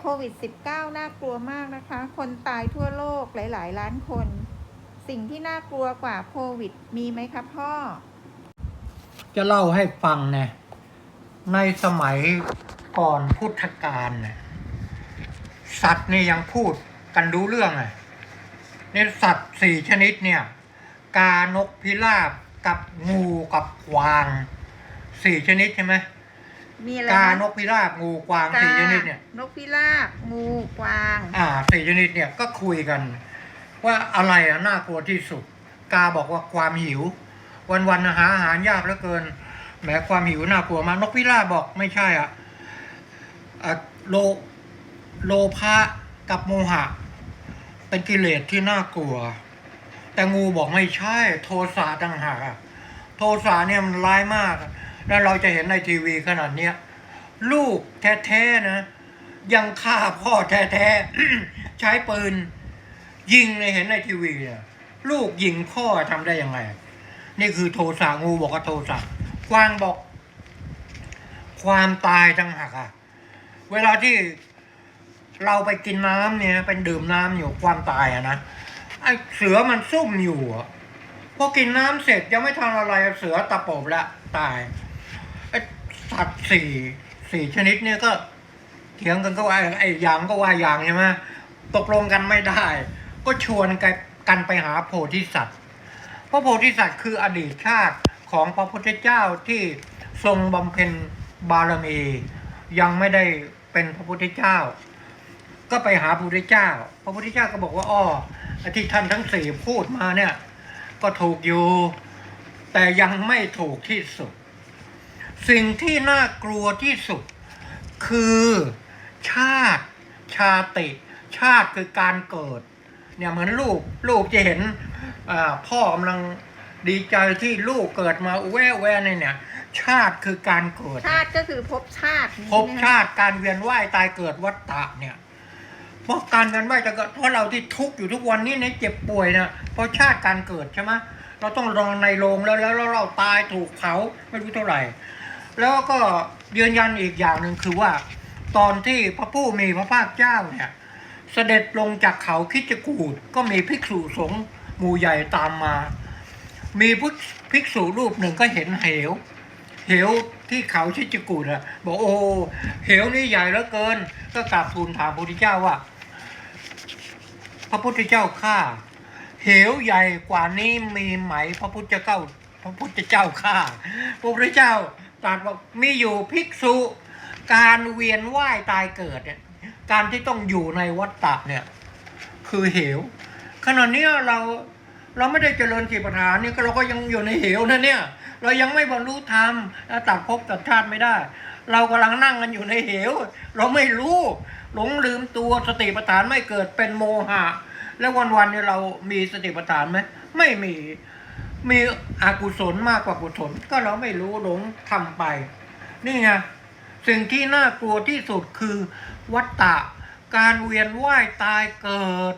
โควิด -19 น่ากลัวมากนะคะ คนตายทั่วโลกหลาย ๆ ล้านคน สิ่งที่น่ากลัวกว่าโควิด มีไหมครับพ่อ จะเล่าให้ฟังนะในสมัยก่อนพุทธกาลเนี่ยสัตว์นี่ยังพูดกันรู้เรื่องอะเนี่ยสัตว์สี่ชนิดเนี่ย กานกพิราบกับงูกับกวางสี่ชนิดใช่ไหม มีอะไรกานะนกพิราบงูกวางสี่ชนิดเนี่ยนกพิราบงูกวาง อ่าสี่ชนิดเนี่ยก็คุยกัน ว่าอะไรอะน่ากลัวที่สุด กาบอกว่าความหิว วันวันๆหาอาหารยากเหลือเกินแหมความหิวน่ากลัวมากนกพิราบบอกไม่ใช่อะอะโลโลภะกับโมหะ เป็นกิเลสที่น่ากลัว แต่งูบอกไม่ใช่ โทสะต่างหากอะโทสะเนี่ยมันร้ายมาก แล้วเราจะเห็นในทีวีขนาดเนี้ยลูกแท้ๆนะ ยังฆ่าพ่อแท้ๆใช้ปืน ยิงในเห็นในทีวีเนี่ยลูกยิงพ่อทำได้ยังไง นี่คือโทสะงูบอกว่าโทสะกวางบอก ความตายต่างหากอะเวลาที่เราไปกินน้ำเนี่ย เป็นดื่มน้ำอยู่ความตายอะนะไอเสือมันซุ่มอยู่อะพอกินน้ำเสร็จยังไม่ทันอะไรเสือตะปบละตาย สัตว์สี่สี่ชนิดเนี่ยก็เถียงกันก็ว่าไอ้ยางก็ว่ายางใช่ไหมตกลงกันไม่ได้ ก็ชวนกันไปหาโพธิสัตว์พระโพธิสัตว์คืออดีตชาติของพระพุทธเจ้าที่ทรงบำเพ็ญบารมี ยังไม่ได้เป็นพระพุทธเจ้า ก็ไปหาพระพุทธเจ้า พระพุทธเจ้าก็บอกว่าอ้อที่ท่านทั้งสี่พูดมาเนี่ย ก็ถูกอยู่ แต่ยังไม่ถูกที่สุด สิ่งที่น่ากลัวที่สุด คือชาติชาติ ชาติคือการเกิด เนี่ยเหมือนลูกลูกจะเห็นอ่าพ่อกำลังดีใจที่ลูกเกิดมาแว่แว่เนี่ยเนี่ยชาติคือการเกิด ชาติก็คือภพชาตินี้ภพนะคะชาติการเวียนว่ายตายเกิดวัฏฏะเนี่ยเพราะการเวียนว่ายตายเกิดเพราะเราที่ทุกข์อยู่ทุกวันนี้เนี่ยเจ็บป่วยนะเพราะชาติการเกิดใช่ไหมเราต้องรอในโรงแล้วแล้วแล้วเราตายถูกเผาไม่รู้เท่าไหร่ แล้วก็ยืนยันอีกอย่างหนึ่งคือว่า ตอนที่พระผู้มีพระภาคเจ้าเนี่ย เสด็จลงจากเขาคิจกูดก็มีภิกษุสงฆ์หมู่ใหญ่ตามมา มีภิกษุรูปหนึ่งก็เห็นเหว เหวที่เขาชิจกูดอะบอกโอ้เหวนี่ใหญ่เหลือเกิน ก็กราบทูลถามพระพุทธเจ้าว่า พระพุทธเจ้าข้าเหวใหญ่กว่านี้มีไหมพระพุทธเจ้า พระพุทธเจ้าข้าพระพุทธเจ้า ตรัสบอกมีอยู่ภิกษุ การเวียนว่ายตายเกิดเนี่ยการที่ต้องอยู่ในวัฏฏะเนี่ย คือเหวขณะนี้เราเราไม่ได้เจริญกิปัฏฐานเนี่ยเราก็ยังอยู่ในเหวนะเนี่ย เรายังไม่บรรลุธรรมตัดภพตัดชาติไม่ได้ เรากำลังนั่งกันอยู่ในเหว เราไม่รู้หลงลืมตัวสติปัฏฐานไม่เกิดเป็นโมหะ แล้ววันๆเนี่ยเรามีสติปัฏฐานไหมไม่มี มีอกุศลมากกว่ากุศล ก็เราไม่รู้หลงทำไป นี่ไงสิ่งที่น่ากลัวที่สุดคือวัตตะ การเวียนว่ายตายเกิด